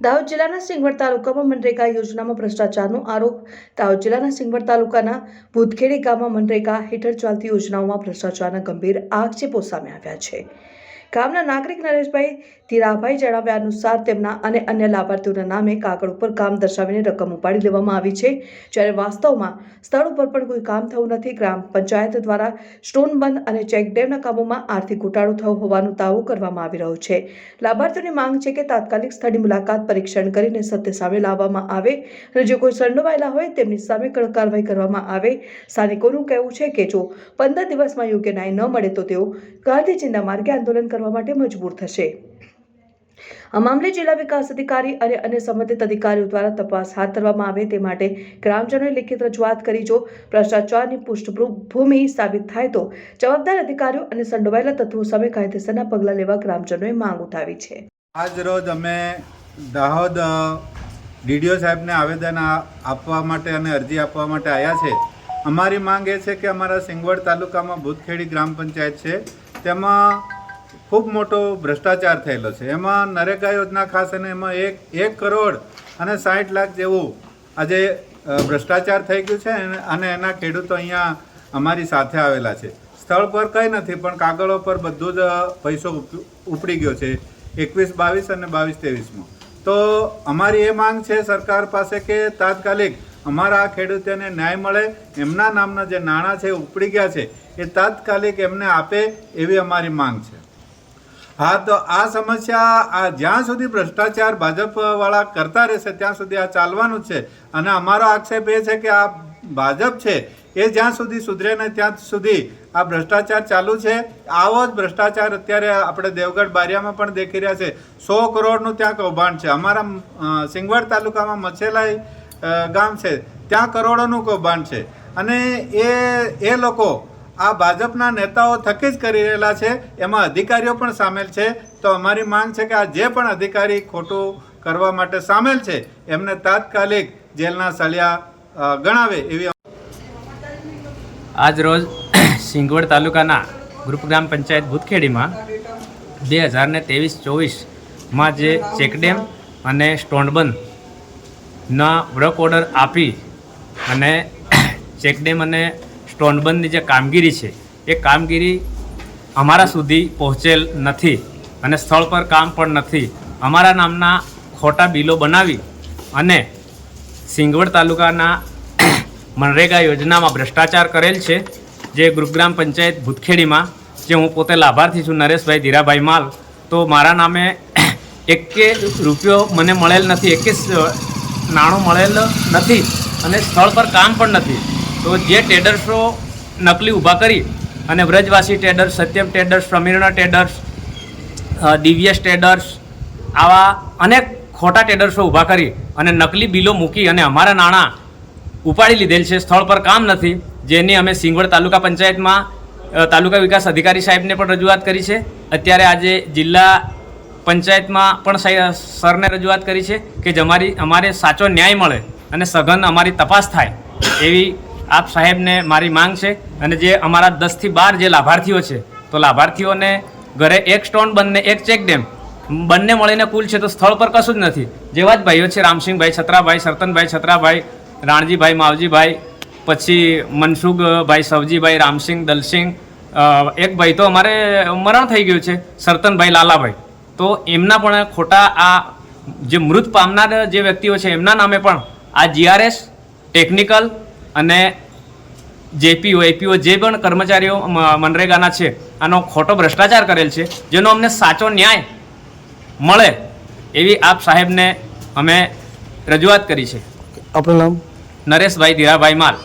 દાહોદ જિલ્લાના સિંગવડ તાલુકામાં મનરેગા યોજનામાં ભ્રષ્ટાચારનો આરોપ. દાહોદ જિલ્લાના સિંગવડ તાલુકાના ભૂતખેડી ગામમાં મનરેગા હેઠળ ચાલતી યોજનાઓમાં ભ્રષ્ટાચારના ગંભીર આક્ષેપો સામે આવ્યા છે. ગામના નાગરિક નરેશભાઈ ધીરાભાઈ જણાવ્યા અનુસાર તેમના અને અન્ય લાભાર્થીઓના નામે કાગળ ઉપર કામ દર્શાવીને રકમ ઉપાડી લેવામાં આવી છે. જ્યારે વાસ્તવમાં સ્થળ ઉપર પણ કોઈ કામ થયું નથી, ગ્રામ પંચાયત દ્વારા સ્ટોન બંધ અને ચેક ડેમના કામોમાં આર્થિક ઘોટાળો થયો હોવાનો દાવો કરવામાં આવી રહ્યો છે. લાભાર્થીઓની માંગ છે કે તાત્કાલિક સ્થળની મુલાકાત પરીક્ષણ કરીને સત્ય સામે લાવવામાં આવે. અને જે કોઈ સંડોવાયેલા હોય, તેમની સામે કડક કાર્યવાહી કરવામાં આવે. સ્થાનિકોનું કહેવું છે કે જો પંદર દિવસમાં યોગ્ય ન્યાય ન મળે તો તેઓ ગાંધી ચિંતા માર્ગે આંદોલન કરવા માટે મજબૂર થશે. આ મામલે જિલ્લા વિકાસ અધિકારી અને સંબંધિત અધિકારીઓ દ્વારા તપાસ હાથ ધરવામાં આવે તે માટે ગ્રામજનોએ લિખિત રજૂઆત કરી જો ભ્રષ્ટાચારની પૃષ્ઠભૂમિ સાબિત થાય તો જવાબદાર અધિકારીઓ અને સંડોવાયેલા તત્વો સામે કાયદેસરના પગલાં લેવા ગ્રામજનોએ માંગ ઉઠાવી છે. આજ રોજ અમે દાહોદ ડીડીઓ સાહેબને આવેદન આપવા માટે અને અરજી આપવા માટે આવ્યા છે. અમારી માંગ એ છે કે અમારા સિંગવડ તાલુકામાં ભૂતખેડી ગ્રામ પંચાયત છે. તેમાં ખૂબ મોટો ભ્રષ્ટાચાર થયેલો છે. એમાં નરેગા યોજના ખાસ અને એમાં એક એક કરોડ અને સાઠ લાખ જેવું આજે ભ્રષ્ટાચાર થઈ ગયું છે અને- એના ખેડૂતો અહીંયા અમારી સાથે આવેલા છે. સ્થળ પર કંઈ નથી, પણ કાગળો પર બધું જ પૈસો ઉપ- ઉપડી ગયો છે. એકવીસ, બાવીસ અને બાવીસ, ત્રેવીસમાં. તો અમારી એ માંગ છે સરકાર પાસે કે તાત્કાલિક અમારા આ ખેડૂતોને ન્યાય મળે, એમના નામના જે નાણાં છે ઉપડી ગયા છે, એ તાત્કાલિક એમને આપે એવી અમારી માંગ છે. હા, તો આ સમસ્યા આ જ્યાં સુધી ભ્રષ્ટાચાર ભાજપ વાળા કરતા રહેશે, ત્યાં સુધી આ ચાલવાનું છે. અને અમારો આક્ષેપ એ છે કે આ ભાજપ છે, એ જ્યાં સુધી સુધરે ને ત્યાં સુધી આ ભ્રષ્ટાચાર ચાલુ છે. આવો જ ભ્રષ્ટાચાર અત્યારે આપણે દેવગઢ બારિયામાં પણ દેખી રહ્યા છે. સો કરોડનું ત્યાં કૌભાંડ છે. અમારા સિંગવડ તાલુકામાં મછેલાઈ ગામ છે. ત્યાં કરોડોનું કૌભાંડ છે. અને એ એ લોકો આ ભાજપના નેતાઓ થકી જ કરી રહેલા છે, એમાં અધિકારીઓ પણ સામેલ છે. તો અમારી માંગ છે કે આ જે પણ અધિકારી ખોટું કરવા માટે સામેલ છે, એમને તાત્કાલિક જેલના સળિયા ગણાવે એવી આજ રોજ સિંગવડ તાલુકાના ગ્રુપ ગ્રામ પંચાયત ભૂતખેડીમાં બે હજાર ને ત્રેવીસ ચોવીસમાં જે ચેકડેમ અને સ્ટોનબંધના વર્ક ઓર્ડર આપી અને ચેકડેમ અને સ્ટોનબંધની જે કામગીરી છે, એ કામગીરી અમારા સુધી પહોંચેલ નથી અને સ્થળ પર કામ પણ નથી. અમારા નામના ખોટા બિલો બનાવી અને સિંગવડ તાલુકાના મનરેગા યોજનામાં ભ્રષ્ટાચાર કરેલ છે, જે ગુરુગ્રામ પંચાયત ભૂતખેડીમાં, જે હું પોતે લાભાર્થી છું નરેશભાઈ ધીરાભાઈ માલ, તો મારા નામે એકે રૂપિયો મને મળેલ નથી, એકે નાણું મળેલ નથી અને સ્થળ પર કામ પણ નથી. તો જે ટ્રેડર્સો નકલી ઊભા કરી અને વ્રજવાસી ટેડર્સ સત્યમ ટેડર્સ પ્રમીર્ણ ટેડર્સ દિવ્યસ ટ્રેડર્સ આવા અનેક ખોટા ટ્રેડર્સો ઊભા કરી અને નકલી બિલો મૂકી અને અમારા નાણાં ઉપાડી લીધેલ છે. સ્થળ પર કામ નથી, જેની અમે સિંગવડ તાલુકા પંચાયતમાં તાલુકા વિકાસ અધિકારી સાહેબને પણ રજૂઆત કરી છે. અત્યારે આજે જિલ્લા પંચાયતમાં પણ સરને રજૂઆત કરી છે કે જમારી, અમારે સાચો ન્યાય મળે અને સઘન અમારી તપાસ થાય એવી આપ સાહેબને મારી માંગ છે અને જે અમારા દસથી બાર જે લાભાર્થીઓ છે, તો લાભાર્થીઓને ઘરે એક સ્ટોન, બંને એક ચેક ડેમ. બંને મળીને કુલ છે, તો સ્થળ પર કશું જ નથી. જેવા જ ભાઈઓ છે, રામસિંહભાઈ છત્રાભાઈ, સરતનભાઈ છત્રાભાઈ, રાણજીભાઈ, માવજીભાઈ, પછી મનસુખભાઈ, સવજીભાઈ, રામસિંહ, દલસિંહ એક ભાઈ તો અમારે મરણ થઈ ગયું છે, સરતનભાઈ લાલાભાઈ. તો એમના પણ ખોટા આ જે મૃત પામનાર જે વ્યક્તિઓ છે, એમના નામે પણ આ જીઆરએસ ટેકનિકલ અને જેપીઓ એપીઓ જે પણ કર્મચારીઓ મનરેગાના છે આનો ખોટો ભ્રષ્ટાચાર કરેલ છે જેનો અમને સાચો ન્યાય મળે એવી આપ સાહેબને અમે રજૂઆત કરી છે. આપણું નામ? નરેશભાઈ ધીરાભાઈ માલ.